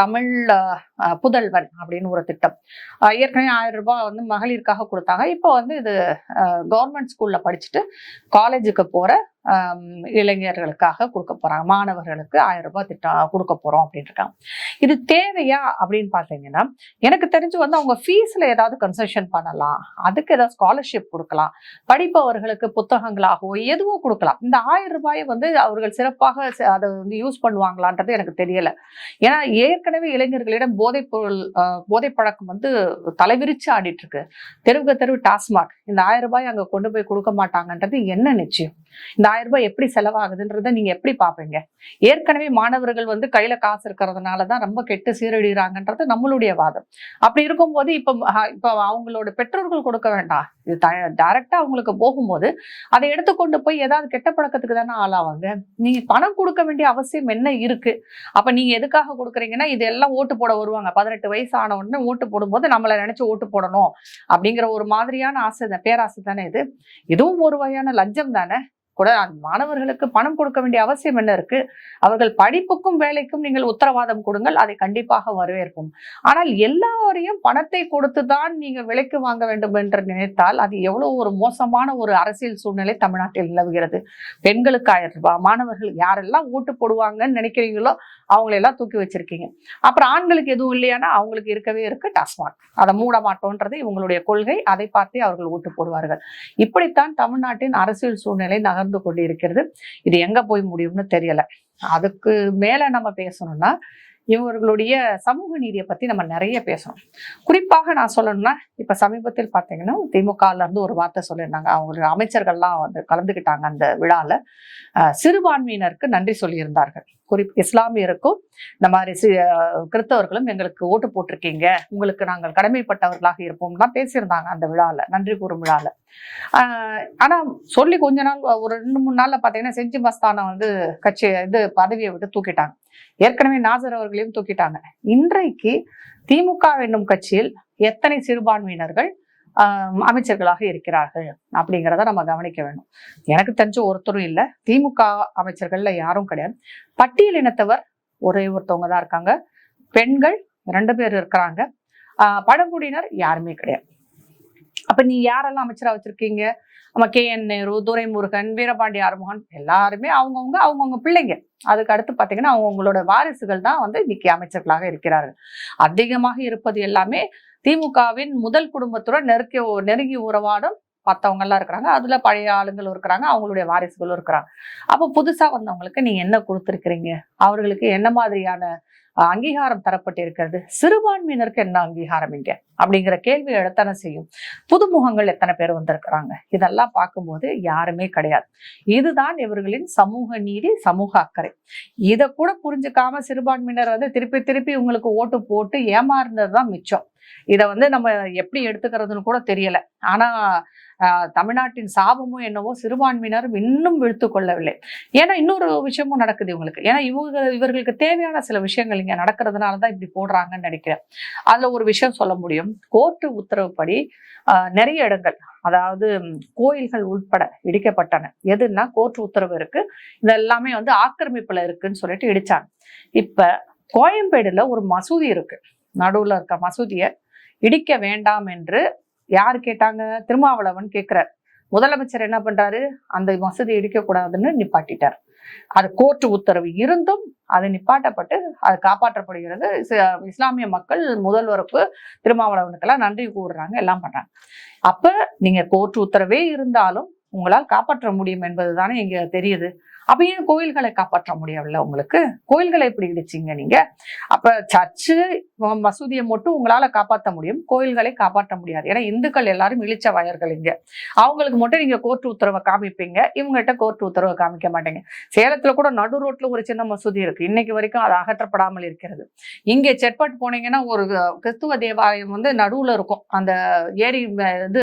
தமிழ் புதல்வன் அப்படின்னு ஒரு திட்டம். ஏற்கனவே ஆயிரம் ரூபாய் வந்து மகளிருக்காக கொடுத்தாங்க. இப்போ வந்து இது கவர்மெண்ட் ஸ்கூல்ல படிச்சுட்டு காலேஜுக்கு போற இளைஞர்களுக்காக கொடுக்க போறாங்க. மாணவர்களுக்கு ஆயிரம் ரூபாய் திட்டம் கொடுக்க போறோம் அப்படின்ட்டுருக்காங்க இது தேவையா அப்படின்னு பார்த்தீங்கன்னா எனக்கு தெரிஞ்சு வந்து அவங்க ஃபீஸ்ல ஏதாவது கன்செஷன் பண்ணலாம். அதுக்கு ஏதாவது ஸ்காலர்ஷிப் கொடுக்கலாம். படிப்பவர்களுக்கு புத்தகங்களாகவோ எதுவோ கொடுக்கலாம். இந்த ஆயிரம் ரூபாயை வந்து அவர்கள் சிறப்பாக அதை வந்து யூஸ் பண்ணுவாங்களான்றது எனக்கு தெரியல. ஏன்னா ஏற்கனவே இளைஞர்களிடம் போதைப் பொருள் போதை பழக்கம் வந்து தலைவிரிச்சு ஆடிட்டு இருக்கு தெருவுக்கு தெருவு டாஸ்மாக். இந்த ஆயிரம் ரூபாய் அங்க கொண்டு போய் கொடுக்க மாட்டாங்கன்றது என்ன நிச்சயம்? இந்த ஆயிரம் ரூபாய் எப்படி செலவாகுதுன்றதை நீங்க எப்படி பாப்பீங்க ஏற்கனவே மாணவர்கள் வந்து கையில காசு இருக்கிறதுனால தான் ரொம்ப கெட்டு சீரழிகிறாங்கன்றது நம்மளுடைய வாதம். அப்படி இருக்கும்போது இப்ப இப்ப அவங்களோட பெற்றோர்கள் கொடுக்க வேண்டாம். இது டைரக்டா அவங்களுக்கு போகும்போது அதை எடுத்துக்கொண்டு போய் ஏதாவது கெட்ட பழக்கத்துக்கு தானே ஆளாவாங்க. நீங்க பணம் கொடுக்க வேண்டிய அவசியம் என்ன இருக்கு? அப்ப நீங்க எதுக்காக கொடுக்குறீங்கன்னா இதெல்லாம் ஓட்டு போட வருவாங்க. பதினெட்டு வயசு ஆன உடனே ஓட்டு போடும்போது நம்மளை நினைச்சு ஓட்டு போடணும். அப்படிங்கிற ஒரு மாதிரியான ஆசை தான், பேராசை தானே இது. இதுவும் ஒரு வகையான லஞ்சம் தானே. கூட மாணவர்களுக்கு பணம் கொடுக்க வேண்டிய அவசியம் என்ன இருக்கு? அவர்கள் படிப்புக்கும் வேலைக்கும் நீங்கள் உத்தரவாதம் கொடுங்கள் அதை கண்டிப்பாக வரவேற்போம். ஆனால் எல்லாரையும் பணத்தை கொடுத்து தான் நீங்க விலைக்கு வாங்க வேண்டும் என்று நினைத்தால் அது எவ்வளவு ஒரு மோசமான ஒரு அரசியல் சூழ்நிலை தமிழ்நாட்டில் நிலவுகிறது. பெண்களுக்கு ஆயிரம் ரூபாய் மாணவர்கள் யாரெல்லாம் ஓட்டு போடுவாங்கன்னு நினைக்கிறீங்களோ அவங்களெல்லாம் தூக்கி வச்சிருக்கீங்க. அப்புறம் ஆண்களுக்கு எதுவும் இல்லையானா அவங்களுக்கு இருக்கவே இருக்கு டாஸ்மாக். அதை மூட மாட்டோன்றது இவங்களுடைய கொள்கை அதை பார்த்தே அவர்கள் ஓட்டு போடுவார்கள். இப்படித்தான் தமிழ்நாட்டின் அரசியல் சூழ்நிலை நகர்ந்து கொண்டு இருக்கிறது இது எங்க போய் முடியும்னு தெரியல. அதுக்கு மேல நம்ம பேசணும்னா இவர்களுடைய சமூக நீதியை பற்றி நம்ம நிறைய பேசணும். குறிப்பாக நான் சொல்லணும்னா இப்போ சமீபத்தில் பார்த்தீங்கன்னா திமுகலேருந்து ஒரு வார்த்தை சொல்லியிருந்தாங்க. அவங்களுடைய அமைச்சர்கள்லாம் வந்து கலந்துக்கிட்டாங்க அந்த விழாவில் சிறுபான்மையினருக்கு நன்றி சொல்லியிருந்தார்கள். குறிப் இஸ்லாமியருக்கும் இந்த மாதிரி கிறிஸ்தவர்களும் எங்களுக்கு ஓட்டு போட்டிருக்கீங்க. உங்களுக்கு நாங்கள் கடமைப்பட்டவர்களாக இருப்போம்லாம் பேசியிருந்தாங்க அந்த விழாவில் நன்றி கூறும் விழாவில் ஆனால் சொல்லி கொஞ்ச நாள் ஒரு ரெண்டு மூணு நாளில் பார்த்தீங்கன்னா செஞ்சி மஸ்தானை வந்து கட்சி இது பதவியை விட்டு தூக்கிட்டாங்க. ஏற்கனவே நாசர் அவர்களையும் தூக்கிட்டாங்க. இன்றைக்கு திமுக என்னும் கட்சியில் எத்தனை சிறுபான்மையினர்கள் ஆஹ் அமைச்சர்களாக இருக்கிறார்கள் அப்படிங்கிறத நம்ம கவனிக்க வேண்டும். எனக்கு தெரிஞ்ச ஒருத்தரும் இல்லை. திமுக அமைச்சர்கள்ல யாரும் கிடையாது. பட்டியல் இனத்தவர் ஒரே ஒருத்தவங்க தான் இருக்காங்க. பெண்கள் ரெண்டு பேர் இருக்கிறாங்க. ஆஹ் பழங்குடியினர் யாருமே கிடையாது. அப்ப நீ யாரெல்லாம் அமைச்சரா வச்சிருக்கீங்க? நம்ம கே என் நேரு துரைமுருகன் வீரபாண்டி ஆறுமுகன் எல்லாருமே அவங்கவுங்க அவங்கவுங்க பிள்ளைங்க. அதுக்கு அடுத்து பார்த்தீங்கன்னா அவங்கவுங்களோட வாரிசுகள் தான் வந்து இன்னைக்கு அமைச்சர்களாக இருக்கிறார்கள். அதிகமாக இருப்பது எல்லாமே திமுகவின் முதல் குடும்பத்துடன் நெருக்கி நெருங்கி உறவாடும் மற்றவங்க எல்லாம் இருக்கிறாங்க. அதுல பழைய ஆளுங்களும் இருக்கிறாங்க. அவங்களுடைய வாரிசுகளும் இருக்கிறாங்க. அப்போ புதுசா வந்தவங்களுக்கு நீங்க என்ன கொடுத்துருக்கிறீங்க? அவர்களுக்கு என்ன மாதிரியான அங்கீகாரம் அங்கீகாரம் தரப்பட்டிருக்கிறது? சிறுபான்மையினருக்கு என்ன அங்கீகாரம் இங்க? அப்படிங்கிற கேள்வி எழத்தானே செய்யும்? புதுமுகங்கள் எத்தனை பேர் வந்திருக்கிறாங்க? இதெல்லாம் பார்க்கும்போது யாருமே கிடையாது. இதுதான் இவர்களின் சமூக நீதி சமூக அக்கறை. இதை கூட புரிஞ்சுக்காம சிறுபான்மையினர் வந்து திருப்பி திருப்பி உங்களுக்கு ஓட்டு போட்டு ஏமாறுனது தான் மிச்சம். இதை வந்து நம்ம எப்படி எடுத்துக்கிறதுன்னு கூட தெரியல. ஆனா தமிழ்நாட்டின் சாபமும் என்னவோ சிறுபான்மையினரும் இன்னும் விழுத்து கொள்ளவில்லை. ஏன்னா இன்னொரு விஷயமும் நடக்குது இவங்களுக்கு. ஏன்னா இவங்க இவர்களுக்கு தேவையான சில விஷயங்கள் இங்கே நடக்கிறதுனால தான் இப்படி போடுறாங்கன்னு நினைக்கிறேன். அதில் ஒரு விஷயம் சொல்ல முடியும். கோர்ட்டு உத்தரவுப்படி நிறைய இடங்கள் அதாவது கோயில்கள் உட்பட இடிக்கப்பட்டன. எதுன்னா கோர்ட் உத்தரவு இருக்கு. இது எல்லாமே வந்து ஆக்கிரமிப்புல இருக்குன்னு சொல்லிட்டு இடிச்சாங்க. இப்ப கோயம்பேடுல ஒரு மசூதி இருக்கு. நடுவுல இருக்க மசூதியை இடிக்க வேண்டாம் என்று யார் கேட்டாங்க? திருமாவளவன் கேட்கிறார். முதலமைச்சர் என்ன பண்றாரு? அந்த மசூதி இடிக்கக்கூடாதுன்னு நிப்பாட்டிட்டார். அது கோர்ட் உத்தரவு இருந்தும் அது நிப்பாட்டப்பட்டு அது காப்பாற்றப்படுகிறது. இஸ்- இஸ்லாமிய மக்கள் முதல்வருக்கு திருமாவளவனுக்கெல்லாம் நன்றி கூறுறாங்க எல்லாம் பண்றாங்க. அப்ப நீங்க கோர்ட் உத்தரவே இருந்தாலும் உங்களால் காப்பாற்ற முடியும் என்பதுதானே இங்க தெரியுது. அப்ப ஏன் கோயில்களை காப்பாற்ற முடியவில்லை உங்களுக்கு? கோயில்களை எப்படி இடிச்சிங்க நீங்க? அப்ப சர்ச்சு மசூதியை மட்டும் உங்களால காப்பாற்ற முடியும். கோயில்களை காப்பாற்ற முடியாது. ஏன்னா இந்துக்கள் எல்லாரும் இழிச்ச வயர்கள் இங்க. அவங்களுக்கு மட்டும் நீங்க கோர்ட் உத்தரவை காமிப்பீங்க. இவங்ககிட்ட கோர்ட் உத்தரவை காமிக்க மாட்டீங்க. சேலத்துல கூட நடு ரோட்ல ஒரு சின்ன மசூதி இருக்கு. இன்னைக்கு வரைக்கும் அது அகற்றப்படாமல் இருக்கிறது. இங்கே செட்பட் போனீங்கன்னா ஒரு கிறிஸ்துவ தேவாலயம் வந்து நடுவுல இருக்கும். அந்த ஏரி இது